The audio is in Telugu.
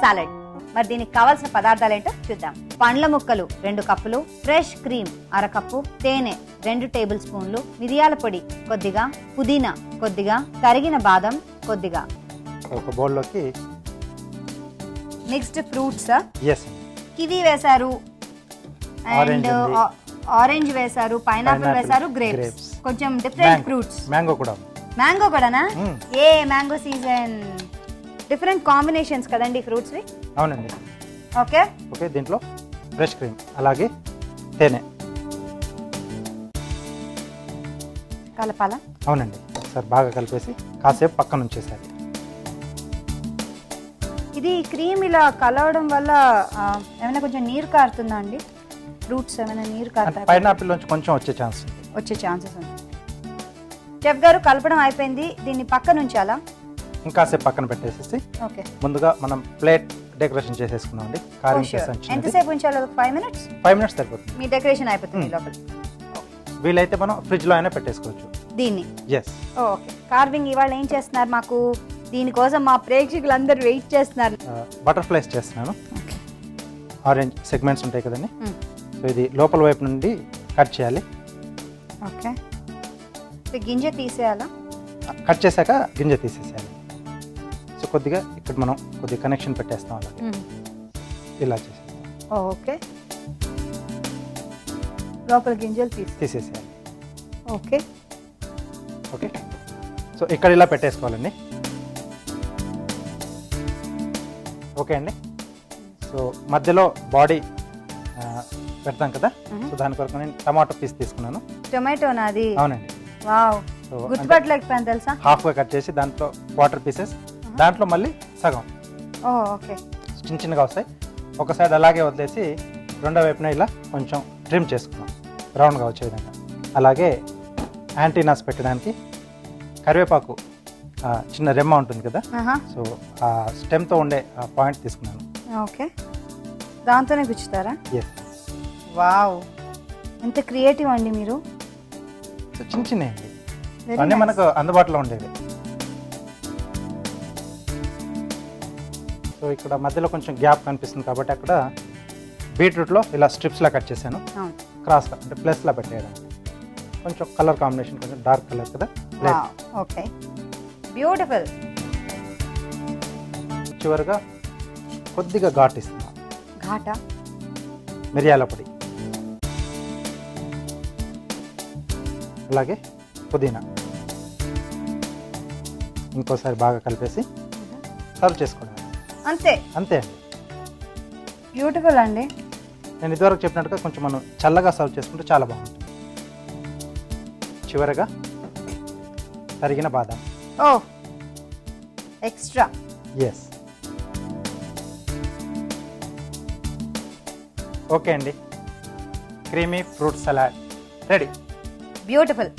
సాలడ్. మరి దీనికి కావాల్సిన పదార్థాలు ఏంటో చూద్దాం. పండ్ల ముక్కలు రెండు కప్పులు ఫ్రెష్ క్రీమ్ అరకప్పు తేనె రెండు టేబుల్ స్పూన్లు మిరియాల పొడి కొద్దిగా పుదీనా కొద్దిగా తరిగిన బాదం కొద్దిగా. ఒక బౌల్లోకి మిక్స్డ్ ఫ్రూట్స్ ఎస్ కివి వేశారు. అండ్. ఆరెంజ్ వేశారు పైనాపిల్ వేశారు గ్రేప్స్. కొంచెం డిఫరెంట్ ఫ్రూట్స్ మ్యాంగో కూడా. మ్యాంగో కూడానా? Mm. ఏ మ్యాంగో సీజన్ డిఫరెంట్ కాంబినేషన్స్ కదండి ఫ్రూట్స్ అవునండి. ఓకే ఓకే దీంట్లో ఫ్రెష్ క్రీమ్ అలాగే తేనె. కలపాలా? అవునండి. ఒకసారి బాగా కలిపేసి కాసేపు పక్కన ఉంచేసారి ఇది క్రీమ్ ఇలా కలవడం వల్ల ఏమైనా కొంచెం నీరు కారుతుందా అండి? ఫ్రూట్స్ ఏమైనా నీరు కారుతాయి? పైనాపిల్ నుంచి కొంచెం వచ్చే ఛాన్స్ ఉంది. వచ్చే ఛాన్సెస్ ఉంది చెఫ్ గారు కలపడం అయిపోయింది. దీన్ని పక్కన ఉంచాలా? ఇంకాసేపు పక్కన పెట్టేసేసి ఓకే. ముందుగా మనం ప్లేట్ డెకరేషన్ చేసేసుకున్నామండి కారింగ్ చేసాం చిన్నది ఎంతసేపు ఉంచాలి ఒక ఫైవ్ మినిట్స్ ఫైవ్ మినిట్స్ సరిపోతుంది. మీ డెకరేషన్ అయిపోతుంది Mm. లోపల. వీలైతే మనం ఫ్రిడ్జ్లో అయినా పెట్టేసుకోవచ్చు. దీన్ని? ఎస్ ఓకే కార్వింగ్ ఇవాళ ఏం చేస్తున్నారు మాకు? దీనికోసం మా ప్రేక్షకులందరూ వెయిట్ చేస్తున్నారు. బటర్ఫ్లైస్ చేస్తున్నాను. ఆరెంజ్ సెగ్మెంట్స్ ఉంటాయి కదండి. సో ఇది లోపల వైపు నుండి కట్ చేయాలి. ఓకే గింజ తీసేయాలా? కట్ చేశాక గింజ తీసేసేయాలి. కొద్దిగా ఇక్కడ మనం కొద్దిగా కనెక్షన్ పెట్టేస్తాం అలాగే ఇలా చేసేస్తాం ఓకే. లోపల గింజలు తీసి తీసేసేయాలి ఓకే. ఓకే. సో ఇక్కడ ఇలా పెట్టేసుకోవాలండి. ఓకే అండి. సో మధ్యలో బాడీ పెడతాం కదా. సో దాని కొరకు నేను టమాటో పీస్ తీసుకున్నాను. టొమాటో నాది. అవునండి. వావ్. గుర్తుపట్టలేకపోయాను తెలుసా? హాఫ్గా కట్ చేసి దాంట్లో క్వార్టర్ పీసెస్ దాంట్లో మళ్ళీ సగం. ఓకే. చిన్న చిన్నగా వస్తాయి. ఒక సైడ్ అలాగే వదిలేసి రెండో వైపున ఇలా కొంచెం ట్రిమ్ చేసుకున్నాం. రౌండ్గా వచ్చే విధంగా. అలాగే యాంటీనాస్ పెట్టడానికి కరివేపాకు ఆ, చిన్న రెమ్మ ఉంటుంది కదా? ఆహా. సో ఆ స్టెమ్తో ఉండే ఆ పాయింట్ తీసుకున్నాను. ఓకే. దాంతోనే గుచ్చుతారా? Yes wow. ఎంత క్రియేటివ్ అండి మీరు. సో చిన్న చిన్న Very అన్నీ nice. మనకు అందుబాటులో ఉండేవి. సో ఇక్కడ మధ్యలో కొంచెం గ్యాప్ కనిపిస్తుంది కాబట్టి అక్కడ బీట్రూట్లో ఇలా స్ట్రిప్స్లా కట్ చేశాను. క్రాస్గా అంటే ప్లస్లా పెట్టేయడానికి కొంచెం కలర్ కాంబినేషన్ కొంచెం డార్క్ కలర్ కదా? ఓకే. బ్యూటిఫుల్. చివరిగా కొద్దిగా ఘాట్ ఇస్తున్నా. ఘాటా? మిరియాల పొడి. అలాగే పుదీనా. ఇంకోసారి బాగా కలిపేసి సర్వ్ చేసుకోవడం అంతే. అంతే. బ్యూటిఫుల్ అండి. నేను ఇదివరకు చెప్పినట్టుగా కొంచెం మనం చల్లగా సర్వ్ చేసుకుంటే చాలా బాగుంటుంది. చివరగా తరిగిన బాదం. ఓ ఎక్స్ట్రా. ఎస్ ఓకే అండి. Creamy fruit salad. Ready. Beautiful